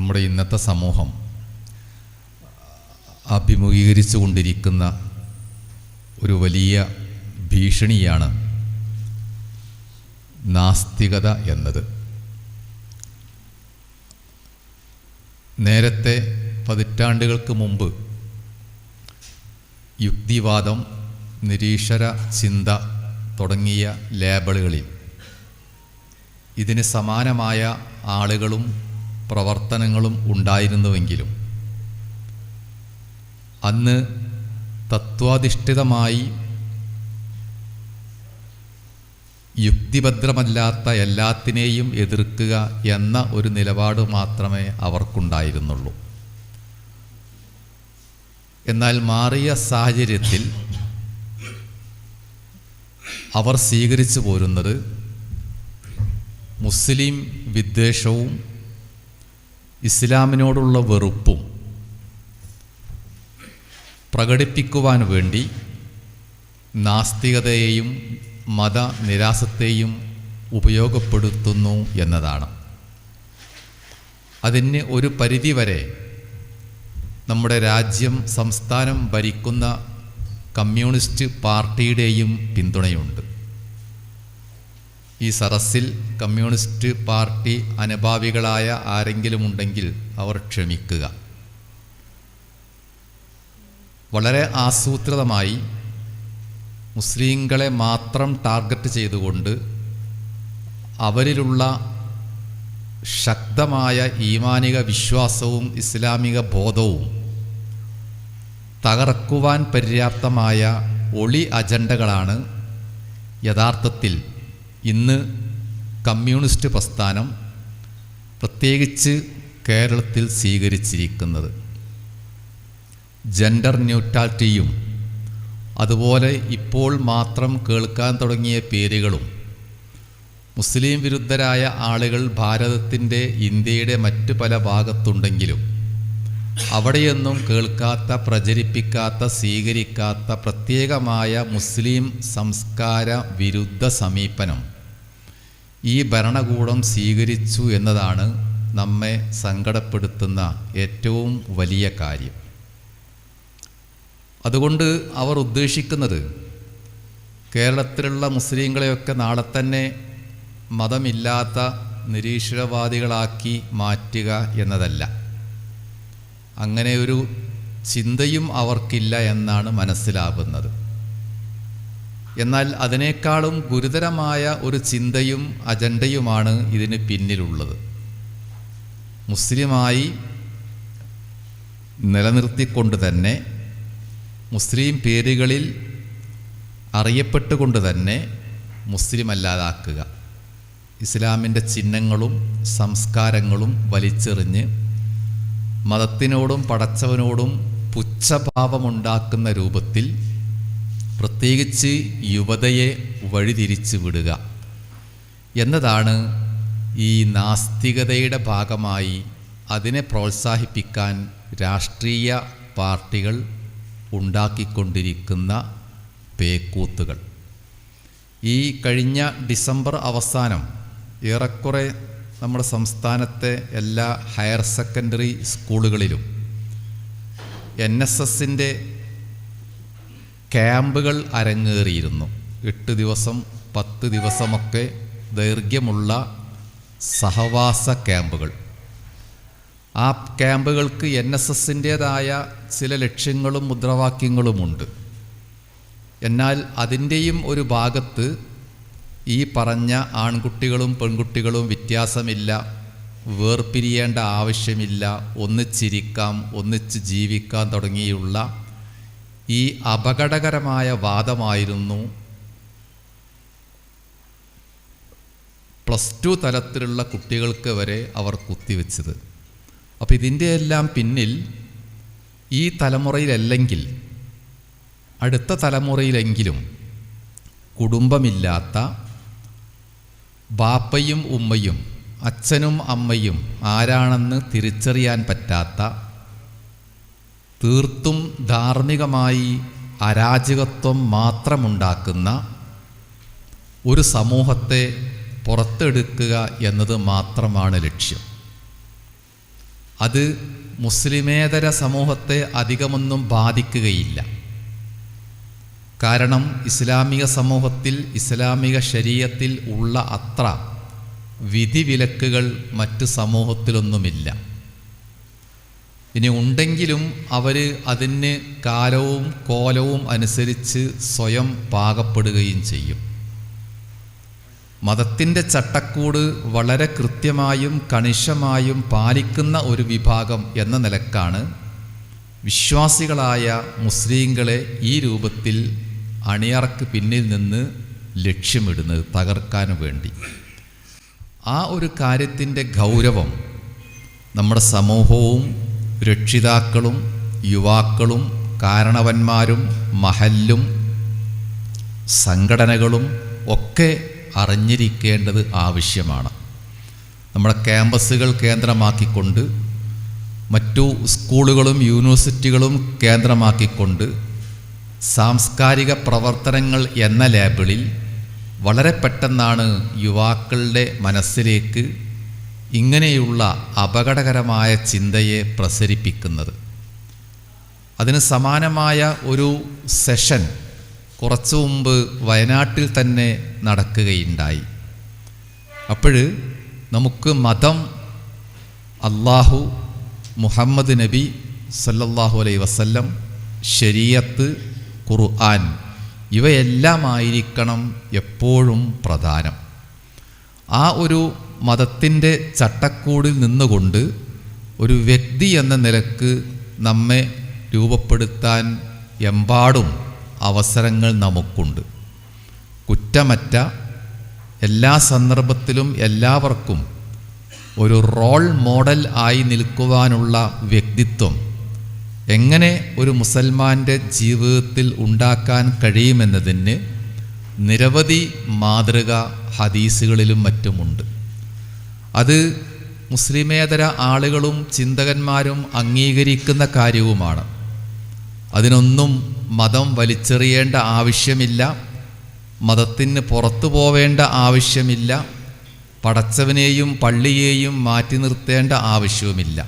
നമ്മുടെ ഇന്നത്തെ സമൂഹം അഭിമുഖീകരിച്ചു കൊണ്ടിരിക്കുന്ന ഒരു വലിയ ഭീഷണിയാണ് നാസ്തികത എന്നത്. നേരത്തെ പതിറ്റാണ്ടുകൾക്ക് മുമ്പ് യുക്തിവാദം നിരീശ്വര ചിന്ത തുടങ്ങിയ ലേബലുകളിൽ ഇതിന് സമാനമായ ആളുകളും പ്രവർത്തനങ്ങളും ഉണ്ടായിരുന്നുവെങ്കിലും അന്ന് തത്വാധിഷ്ഠിതമായി യുക്തിഭദ്രമല്ലാത്ത എല്ലാത്തിനെയും എതിർക്കുക എന്ന ഒരു നിലപാട് മാത്രമേ അവർക്കുണ്ടായിരുന്നുള്ളൂ. എന്നാൽ മാറിയ സാഹചര്യത്തിൽ അവർ സ്വീകരിച്ചു പോരുന്നത് മുസ്ലിം വിദ്വേഷവും ഇസ്ലാമിനോടുള്ള വെറുപ്പും പ്രകടിപ്പിക്കുവാൻ വേണ്ടി നാസ്തികതയെയും മത നിരാസത്തെയും ഉപയോഗപ്പെടുത്തുന്നു എന്നതാണ്. അതിന് ഒരു പരിധിവരെ നമ്മുടെ രാജ്യം സംസ്ഥാനം ഭരിക്കുന്ന കമ്മ്യൂണിസ്റ്റ് പാർട്ടിയുടെയും പിന്തുണയുണ്ട്. ഈ സറസിൽ കമ്മ്യൂണിസ്റ്റ് പാർട്ടി അനുഭാവികളായ ആരെങ്കിലും ഉണ്ടെങ്കിൽ അവർ ക്ഷമിക്കുക. വളരെ ആസൂത്രിതമായി മുസ്ലിങ്ങളെ മാത്രം ടാർഗറ്റ് ചെയ്തുകൊണ്ട് അവരിലുള്ള ശക്തമായ ഈമാനിക വിശ്വാസവും ഇസ്ലാമിക ബോധവും തകർക്കുവാൻ പര്യാപ്തമായ ഒളി അജണ്ടകളാണ് യഥാർത്ഥത്തിൽ ഇന്ന് കമ്മ്യൂണിസ്റ്റ് പ്രസ്ഥാനം പ്രത്യേകിച്ച് കേരളത്തിൽ സ്വീകരിച്ചിരിക്കുന്നത് ജെൻഡർ ന്യൂട്രാലിറ്റിയും അതുപോലെ ഇപ്പോൾ മാത്രം കേൾക്കാൻ തുടങ്ങിയ പേരുകളും മുസ്ലിം വിരുദ്ധരായ ആളുകൾ ഭാരതത്തിന്റെ ഇന്ത്യയുടെ മറ്റു പല ഭാഗത്തുണ്ടെങ്കിലും അവിടെയൊന്നും കേൾക്കാത്ത പ്രചരിപ്പിക്കാത്ത സ്വീകരിക്കാത്ത പ്രത്യേകമായ മുസ്ലിം സംസ്കാര വിരുദ്ധ സമീപനം ഈ ഭരണകൂടം സ്വീകരിച്ചു എന്നതാണ് നമ്മെ സങ്കടപ്പെടുത്തുന്ന ഏറ്റവും വലിയ കാര്യം. അതുകൊണ്ട് അവർ ഉദ്ദേശിക്കുന്നത് കേരളത്തിലുള്ള മുസ്ലിങ്ങളെയൊക്കെ നാളെ തന്നെ മതമില്ലാത്ത നിരീശ്വരവാദികളാക്കി മാറ്റുക എന്നതല്ല. അങ്ങനെ ഒരു ചിന്തയും അവർക്കില്ല എന്നാണ് മനസ്സിലാകുന്നത് എന്നാൽ അതിനേക്കാളും ഗുരുതരമായ ഒരു ചിന്തയും അജണ്ടയുമാണ് ഇതിന് പിന്നിലുള്ളത്. മുസ്ലിമായി നിലനിർത്തിക്കൊണ്ട് തന്നെ മുസ്ലിം പേരുകളിൽ അറിയപ്പെട്ടുകൊണ്ട് തന്നെ മുസ്ലിം അല്ലാതാക്കുക ഇസ്ലാമിന്റെ ചിഹ്നങ്ങളും സംസ്കാരങ്ങളും വലിച്ചെറിഞ്ഞ് മതത്തിനോടും പടച്ചവനോടും പുച്ഛഭാവമുണ്ടാക്കുന്ന രൂപത്തിൽ പ്രത്യേകിച്ച് യുവതയെ വഴിതിരിച്ചു വിടുക. എന്നതാണ് ഈ നാസ്തികതയുടെ ഭാഗമായി അതിനെ പ്രോത്സാഹിപ്പിക്കാൻ രാഷ്ട്രീയ പാർട്ടികൾ ഉണ്ടാക്കിക്കൊണ്ടിരിക്കുന്ന പേക്കൂത്തുകൾ. ഈ കഴിഞ്ഞ ഡിസംബർ അവസാനം ഏറെക്കുറെ നമ്മുടെ സംസ്ഥാനത്തെ എല്ലാ ഹയർ സെക്കൻഡറി സ്കൂളുകളിലും എൻ എസ് എസിന്റെ ക്യാമ്പുകൾ അരങ്ങേറിയിരുന്നു. എട്ട് ദിവസം പത്ത് ദിവസമൊക്കെ ദൈർഘ്യമുള്ള സഹവാസ ക്യാമ്പുകൾ. ആ ക്യാമ്പുകൾക്ക് എൻ എസ് എസിന്റേതായ ചില ലക്ഷ്യങ്ങളും മുദ്രാവാക്യങ്ങളുമുണ്ട്. എന്നാൽ അതിന്റെയും ഒരു ഭാഗത്ത് ഈ പറഞ്ഞ ആൺകുട്ടികളും പെൺകുട്ടികളും വ്യത്യാസമില്ല വേർപിരിയേണ്ട ആവശ്യമില്ല ഒന്നിച്ചിരിക്കാം ഒന്നിച്ച് ജീവിക്കാം തുടങ്ങിയുള്ള ഈ അപകടകരമായ വാദമായിരുന്നു പ്ലസ് ടു തലത്തിലുള്ള കുട്ടികൾക്ക് വരെ അവർ കുത്തിവെച്ചത്. അപ്പോൾ ഇതിന്റെ എല്ലാം പിന്നിൽ ഈ തലമുറയിലല്ലെങ്കിൽ അടുത്ത തലമുറയിലെങ്കിലും കുടുംബമില്ലാത്ത ബാപ്പയും ഉമ്മയും അച്ഛനും അമ്മയും ആരാണെന്ന് തിരിച്ചറിയാൻ പറ്റാത്ത തീർത്തും ധാർമ്മികമായി അരാജകത്വം മാത്രമുണ്ടാക്കുന്ന ഒരു സമൂഹത്തെ പുറത്തെടുക്കുക എന്നത് മാത്രമാണ് ലക്ഷ്യം. അത് മുസ്ലിമേതര സമൂഹത്തെ അധികമൊന്നും ബാധിക്കുകയില്ല. കാരണം ഇസ്ലാമിക സമൂഹത്തിൽ ഇസ്ലാമിക ശരീരത്തിൽ ഉള്ള അത്ര വിധിവിലക്കുകൾ മറ്റ് സമൂഹത്തിലൊന്നുമില്ല. ഇനി ഉണ്ടെങ്കിലും അവർ അതിന് കാലവും കോലവും അനുസരിച്ച് സ്വയം പാകപ്പെടുകയും ചെയ്യും. മതത്തിന്റെ ചട്ടക്കൂട് വളരെ കൃത്യമായും കണിശമായും പാലിക്കുന്ന ഒരു വിഭാഗം എന്ന നിലക്കാണ് വിശ്വാസികളായ മുസ്ലിങ്ങളെ ഈ രൂപത്തിൽ അണിയറക്ക് പിന്നിൽ നിന്ന് ലക്ഷ്യമിടുന്നത് തകർക്കാൻ വേണ്ടി. ആ ഒരു കാര്യത്തിന്റെ ഗൗരവം നമ്മുടെ സമൂഹവും രക്ഷിതാക്കളും യുവാക്കളും കാരണവന്മാരും മഹല്ലും സംഘടനകളും ഒക്കെ അറിഞ്ഞിരിക്കേണ്ടത് ആവശ്യമാണ്. നമ്മുടെ ക്യാമ്പസുകൾ കേന്ദ്രമാക്കിക്കൊണ്ട് മറ്റു സ്കൂളുകളും യൂണിവേഴ്സിറ്റികളും കേന്ദ്രമാക്കിക്കൊണ്ട് സാംസ്കാരിക പ്രവർത്തനങ്ങൾ എന്ന ലേബിളിൽ വളരെ പെട്ടെന്നാണ് യുവാക്കളുടെ മനസ്സിലേക്ക് ഇങ്ങനെയുള്ള അപകടകരമായ ചിന്തയെ പ്രസരിപ്പിക്കുന്നത്. അതിന് സമാനമായ ഒരു സെഷൻ കുറച്ചു മുമ്പ് വയനാട്ടിൽ തന്നെ നടക്കുകയുണ്ടായി. അപ്പോൾ നമുക്ക് മതം അള്ളാഹു മുഹമ്മദ് നബി സല്ലല്ലാഹു അലൈ വസല്ലം ശരീയത്ത് ഖുർആൻ ഇവയെല്ലാമായിരിക്കണം എപ്പോഴും പ്രധാനം. ആ ഒരു മതത്തിന്റെ ചട്ടക്കൂടിൽ നിന്നുകൊണ്ട് ഒരു വ്യക്തി എന്ന നിലയ്ക്ക് നമ്മെ രൂപപ്പെടുത്താൻ എമ്പാടും അവസരങ്ങൾ നമുക്കുണ്ട്. കുറ്റമറ്റ എല്ലാ സന്ദർഭത്തിലും എല്ലാവർക്കും ഒരു റോൾ മോഡൽ ആയി നിൽക്കുവാനുള്ള വ്യക്തിത്വം എങ്ങനെ ഒരു മുസൽമാന്റെ ജീവിതത്തിൽ ഉണ്ടാക്കാൻ കഴിയുമെന്നതിന് നിരവധി മാതൃക ഹദീസുകളിലും മറ്റുമുണ്ട്. അത് മുസ്ലിമേതര ആളുകളും ചിന്തകന്മാരും അംഗീകരിക്കുന്ന കാര്യവുമാണ്. അതിനൊന്നും മതം വലിച്ചെറിയേണ്ട ആവശ്യമില്ല. മതത്തിന് പുറത്തു പോവേണ്ട ആവശ്യമില്ല. പടച്ചവനെയും പള്ളിയെയും മാറ്റി നിർത്തേണ്ട ആവശ്യവുമില്ല.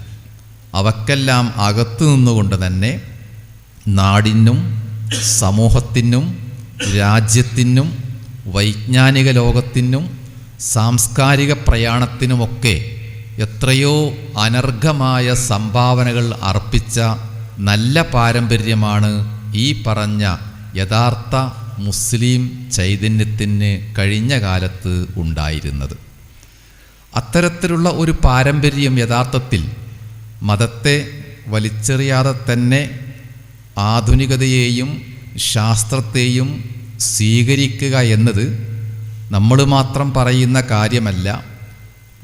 അവക്കെല്ലാം അകത്തു നിന്നുകൊണ്ട് തന്നെ നാടിനും സമൂഹത്തിനും രാജ്യത്തിനും വൈജ്ഞാനിക ലോകത്തിനും സാംസ്കാരിക പ്രയാണത്തിനുമൊക്കെ എത്രയോ അനർഘമായ സംഭാവനകൾ അർപ്പിച്ച നല്ല പാരമ്പര്യമാണ് ഈ പറഞ്ഞ യഥാർത്ഥ മുസ്ലിം ചൈതന്യത്തിന് കഴിഞ്ഞ കാലത്ത് ഉണ്ടായിരുന്നത്. അത്തരത്തിലുള്ള ഒരു പാരമ്പര്യം യഥാർത്ഥത്തിൽ മതത്തെ വലിച്ചെറിയാതെ തന്നെ ആധുനികതയെയും ശാസ്ത്രത്തെയും സ്വീകരിക്കുക എന്നത് നമ്മൾ മാത്രം പറയുന്ന കാര്യമല്ല.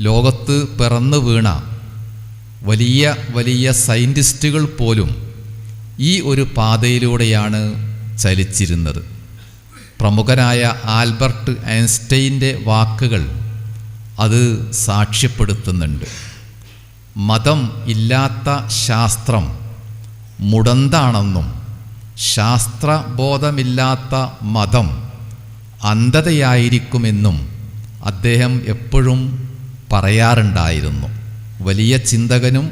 ലോകത്ത് പിറന്നു വീണ വലിയ വലിയ സയന്റിസ്റ്റുകൾ പോലും ഈ ഒരു പാതയിലൂടെയാണ് ചലിച്ചിരുന്നത്. പ്രമുഖനായ ആൽബർട്ട് ഐൻസ്റ്റൈന്റെ വാക്കുകൾ അത് സാക്ഷ്യപ്പെടുത്തുന്നുണ്ട്. മതം ഇല്ലാത്ത ശാസ്ത്രം മുടന്താണെന്നും ശാസ്ത്രബോധമില്ലാത്ത മതം അന്ധതയായിരിക്കുമെന്നും അദ്ദേഹം എപ്പോഴും പറയാറുണ്ടായിരുന്നു. വലിയ ചിന്തകനും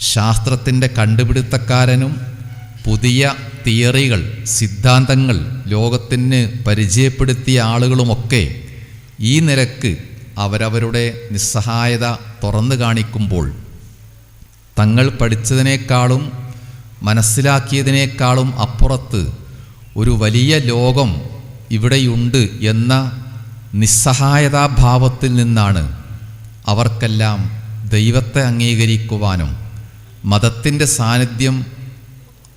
ശാസ്ത്രത്തിന്റെ കണ്ടുപിടുത്തക്കാരനും പുതിയ തിയറികൾ സിദ്ധാന്തങ്ങൾ ലോകത്തിന് പരിചയപ്പെടുത്തിയ ആളുകളുമൊക്കെ ഈ നിരക്ക് അവരവരുടെ നിസ്സഹായത തുറന്നു കാണിക്കുമ്പോൾ തങ്ങൾ പഠിച്ചതിനേക്കാളും മനസ്സിലാക്കിയതിനേക്കാളും അപ്പുറത്ത് ഒരു വലിയ ലോകം ഇവിടെയുണ്ട് എന്ന നിസ്സഹായതാഭാവത്തിൽ നിന്നാണ് അവർക്കെല്ലാം ദൈവത്തെ അംഗീകരിക്കുവാനും മതത്തിന്റെ സാന്നിധ്യം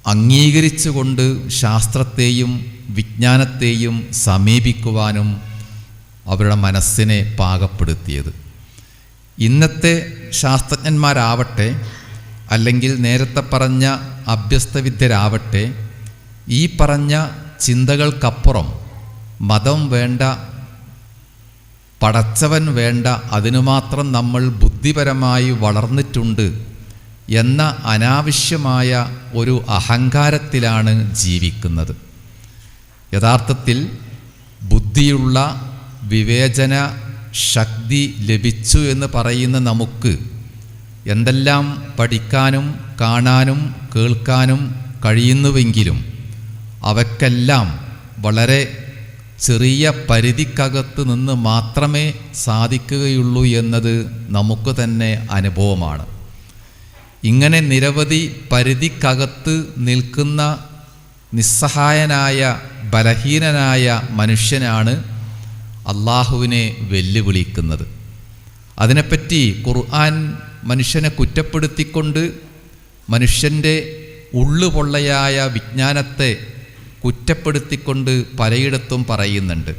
അംഗീകരിച്ചുകൊണ്ട് ശാസ്ത്രത്തെയും വിജ്ഞാനത്തെയും സമീപിക്കുവാനും അവരുടെ മനസ്സിനെ പാകപ്പെടുത്തിയത്. ഇന്നത്തെ ശാസ്ത്രജ്ഞന്മാരാവട്ടെ അല്ലെങ്കിൽ നേരത്തെ പറഞ്ഞ അഭ്യസ്തവിദ്യരാവട്ടെ ഈ പറഞ്ഞ ചിന്തകൾക്കപ്പുറം മതം വേണ്ട പടച്ചവൻ വേണ്ട അതിനു മാത്രം നമ്മൾ ബുദ്ധിപരമായി വളർന്നിട്ടുണ്ട് എന്ന അനാവശ്യമായ ഒരു അഹങ്കാരത്തിലാണ് ജീവിക്കുന്നത്. യഥാർത്ഥത്തിൽ ബുദ്ധിയുള്ള വിവേചന ശക്തി ലഭിച്ചു എന്ന് പറയുന്ന നമുക്ക് എന്തെല്ലാം പഠിക്കാനും കാണാനും കേൾക്കാനും കഴിയുന്നുവെങ്കിലും അവക്കെല്ലാം വളരെ ചെറിയ പരിധിക്കകത്ത് നിന്ന് മാത്രമേ സാധിക്കുകയുള്ളൂ എന്നത് നമുക്ക് തന്നെ അനുഭവമാണ്. ഇങ്ങനെ നിരവധി പരിധിക്കകത്ത് നിൽക്കുന്ന നിസ്സഹായനായ ബലഹീനനായ മനുഷ്യനാണ് അള്ളാഹുവിനെ വെല്ലുവിളിക്കുന്നത്. അതിനെപ്പറ്റി ഖുർആൻ മനുഷ്യനെ കുറ്റപ്പെടുത്തിക്കൊണ്ട് മനുഷ്യന്റെ ഉള്ളുപൊള്ളയായ വിജ്ഞാനത്തെ കുറ്റപ്പെടുത്തിക്കൊണ്ട് പലയിടത്തും പറയുന്നുണ്ട്.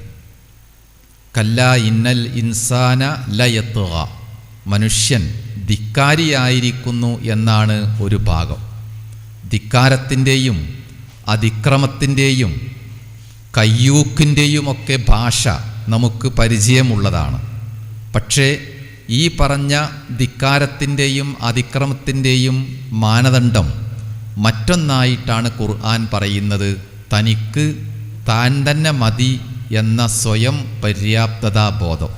കല്ല ഇന്നൽ ഇൻസാന ലയത്തുക. മനുഷ്യൻ ധിക്കാരിയായിരിക്കുന്നു എന്നാണ് ഒരു ഭാഗം. ധിക്കാരത്തിന്റെയും അതിക്രമത്തിന്റെയും കയ്യൂക്കിന്റെയുമൊക്കെ ഭാഷ നമുക്ക് പരിചയമുള്ളതാണ്. പക്ഷേ ഈ പറഞ്ഞ ധിക്കാരത്തിന്റെയും അതിക്രമത്തിന്റെയും മാനദണ്ഡം മറ്റൊന്നായിട്ടാണ് ഖുർആൻ പറയുന്നത്. തനിക്ക് താൻ തന്നെ മതി എന്ന സ്വയം പര്യാപ്തതാ ബോധം.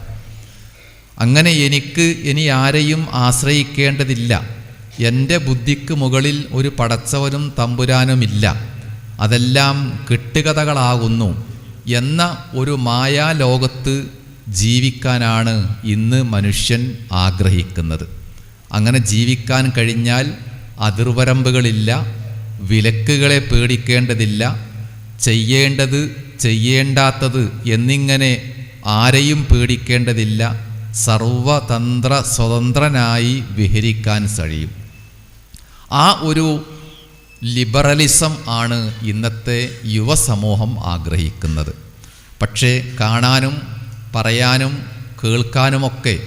അങ്ങനെ എനിക്ക് ഇനി ആരെയും ആശ്രയിക്കേണ്ടതില്ല. എന്റെ ബുദ്ധിക്ക് മുകളിൽ ഒരു പടച്ചവനും തമ്പുരാനുമില്ല. അതെല്ലാം കെട്ടുകഥകളാകുന്നു എന്ന ഒരു മായാലോകത്ത് ജീവിക്കാനാണ് ഇന്ന് മനുഷ്യൻ ആഗ്രഹിക്കുന്നത്. അങ്ങനെ ജീവിക്കാൻ കഴിഞ്ഞാൽ അതിർവരമ്പുകളില്ല വിലക്കുകളെ പേടിക്കേണ്ടതില്ല ചെയ്യേണ്ടത് ചെയ്യേണ്ടാത്തത് എന്നിങ്ങനെ ആരെയും പേടിക്കേണ്ടതില്ല. സർവതന്ത്ര സ്വതന്ത്രനായി വിഹരിക്കാൻ കഴിയും. ആ ഒരു ലിബറലിസം ആണ് ഇന്നത്തെ യുവസമൂഹം ആഗ്രഹിക്കുന്നത്. പക്ഷേ കാണാനും പറയാനും കേൾക്കാനുമൊക്കെ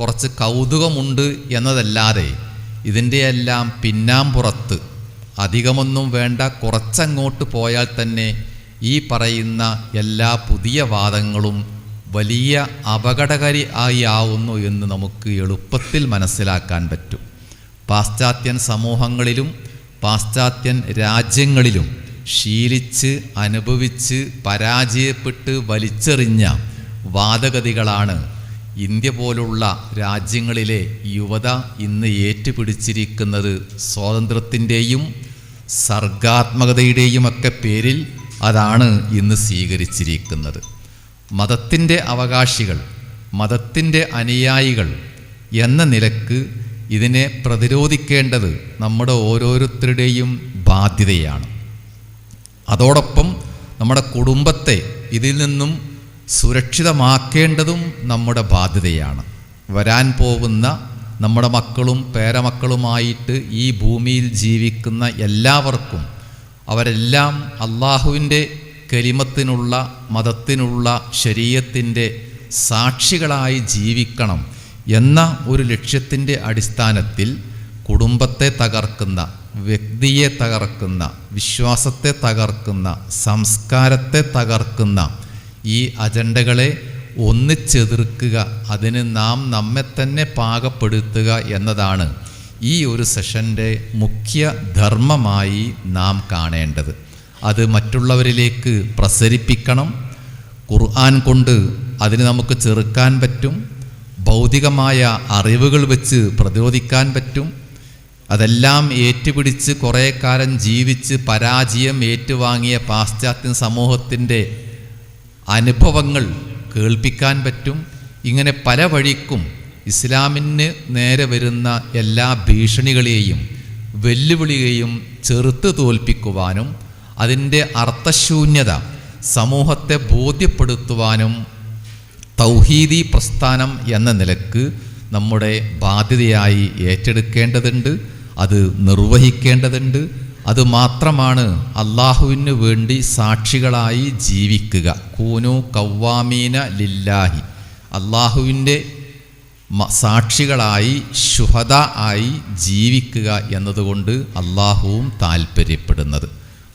കുറച്ച് കൗതുകമുണ്ട് എന്നതല്ലാതെ ഇതിന്റെയെല്ലാം പിന്നാമ്പുറത്ത് അധികമൊന്നും വേണ്ട കുറച്ചങ്ങോട്ട് പോയാൽ തന്നെ ഈ പറയുന്ന എല്ലാ പുതിയ വാദങ്ങളും വലിയ അപകടകരി ആയി ആവുന്നു എന്ന് നമുക്ക് എളുപ്പത്തിൽ മനസ്സിലാക്കാൻ പറ്റും. പാശ്ചാത്യൻ സമൂഹങ്ങളിലും പാശ്ചാത്യൻ രാജ്യങ്ങളിലും ശീലിച്ച് അനുഭവിച്ച് പരാജയപ്പെട്ട് വലിച്ചെറിഞ്ഞ വാദഗതികളാണ് ഇന്ത്യ പോലുള്ള രാജ്യങ്ങളിലെ യുവത ഇന്ന് ഏറ്റുപിടിച്ചിരിക്കുന്നത് സ്വാതന്ത്ര്യത്തിന്റെയും സർഗാത്മകതയുടെയുമൊക്കെ പേരിൽ അതാണ് ഇന്ന് സ്വീകരിച്ചിരിക്കുന്നത്. മതത്തിന്റെ അവകാശികൾ മതത്തിന്റെ അനുയായികൾ എന്ന നിലയ്ക്ക് ഇതിനെ പ്രതിരോധിക്കേണ്ടത് നമ്മുടെ ഓരോരുത്തരുടെയും ബാധ്യതയാണ്. അതോടൊപ്പം നമ്മുടെ കുടുംബത്തെ ഇതിൽ നിന്നും സുരക്ഷിതമാക്കേണ്ടതും നമ്മുടെ ബാധ്യതയാണ്. വരാൻ പോകുന്ന നമ്മുടെ മക്കളും പേരമക്കളുമായിട്ട് ഈ ഭൂമിയിൽ ജീവിക്കുന്ന എല്ലാവർക്കും അവരെല്ലാം അള്ളാഹുവിന്റെ കലിമത്തിനുള്ള മതത്തിനുള്ള ശരീരത്തിന്റെ സാക്ഷികളായി ജീവിക്കണം എന്ന ഒരു ലക്ഷ്യത്തിന്റെ അടിസ്ഥാനത്തിൽ കുടുംബത്തെ തകർക്കുന്ന വ്യക്തിയെ തകർക്കുന്ന വിശ്വാസത്തെ തകർക്കുന്ന സംസ്കാരത്തെ തകർക്കുന്ന ഈ അജണ്ടകളെ ഒന്നിച്ചെതിർക്കുക അതിന് നാം നമ്മെ തന്നെ പാകപ്പെടുത്തുക എന്നതാണ് ഈ ഒരു സെഷന്റെ മുഖ്യ ധർമ്മമായി നാം കാണേണ്ടത്. അത് മറ്റുള്ളവരിലേക്ക് പ്രസരിപ്പിക്കണം. ഖുർആൻ കൊണ്ട് അതിന് നമുക്ക് ചെറുക്കാൻ പറ്റും. ഭൗതികമായ അറിവുകൾ വെച്ച് പ്രതിരോധിക്കാൻ പറ്റും. അതെല്ലാം ഏറ്റുപിടിച്ച് കുറേ കാലം ജീവിച്ച് പരാജയം ഏറ്റുവാങ്ങിയ പാശ്ചാത്യ സമൂഹത്തിന്റെ അനുഭവങ്ങൾ കേൾപ്പിക്കാൻ പറ്റും. ഇങ്ങനെ പല വഴിക്കും ഇസ്ലാമിന് നേരെ വരുന്ന എല്ലാ ഭീഷണികളെയും വെല്ലുവിളിയെയും ചെറുത്ത് തോൽപ്പിക്കുവാനും അതിന്റെ അർത്ഥശൂന്യത സമൂഹത്തെ ബോധ്യപ്പെടുത്തുവാനും തൗഹീദി പ്രസ്ഥാനം എന്ന നിലയ്ക്ക് നമ്മുടെ ബാധ്യതയായി ഏറ്റെടുക്കേണ്ടതുണ്ട്. അത് നിർവഹിക്കേണ്ടതുണ്ട്. അത് മാത്രമാണ് അള്ളാഹുവിന് വേണ്ടി സാക്ഷികളായി ജീവിക്കുക. കൂനു കവ്വാമീന ലില്ലാഹി. അള്ളാഹുവിന്റെ സാക്ഷികളായി ശുഹദ ആയി ജീവിക്കുക എന്നതുകൊണ്ട് അള്ളാഹുവും താല്പര്യപ്പെടുന്നത്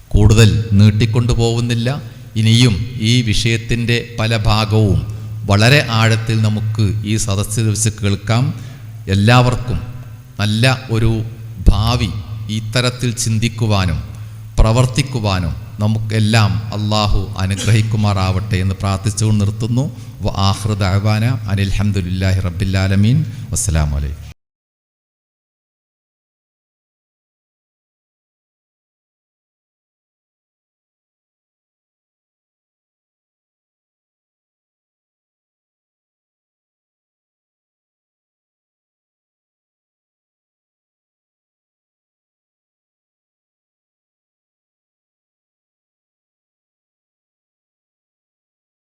കൂടുതൽ നീട്ടിക്കൊണ്ടു പോകുന്നില്ല ഇനിയും ഈ വിഷയത്തിന്റെ പല ഭാഗവും വളരെ ആഴത്തിൽ നമുക്ക് ഈ സദസ്സിൽ വെച്ച് കേൾക്കാം. എല്ലാവർക്കും നല്ല ഒരു ഭാവി ഇത്തരത്തിൽ ചിന്തിക്കുവാനും പ്രവർത്തിക്കുവാനും നമുക്കെല്ലാം അള്ളാഹു അനുഗ്രഹിക്കുമാറാവട്ടെ എന്ന് പ്രാർത്ഥിച്ചുകൊണ്ട് നിർത്തുന്നു. വ ആഹൃദ അഹ്വാന അനിൽഹമുല്ലാഹി റബ്ബില്ലാലമീൻ വസ്സലാമലൈക്കും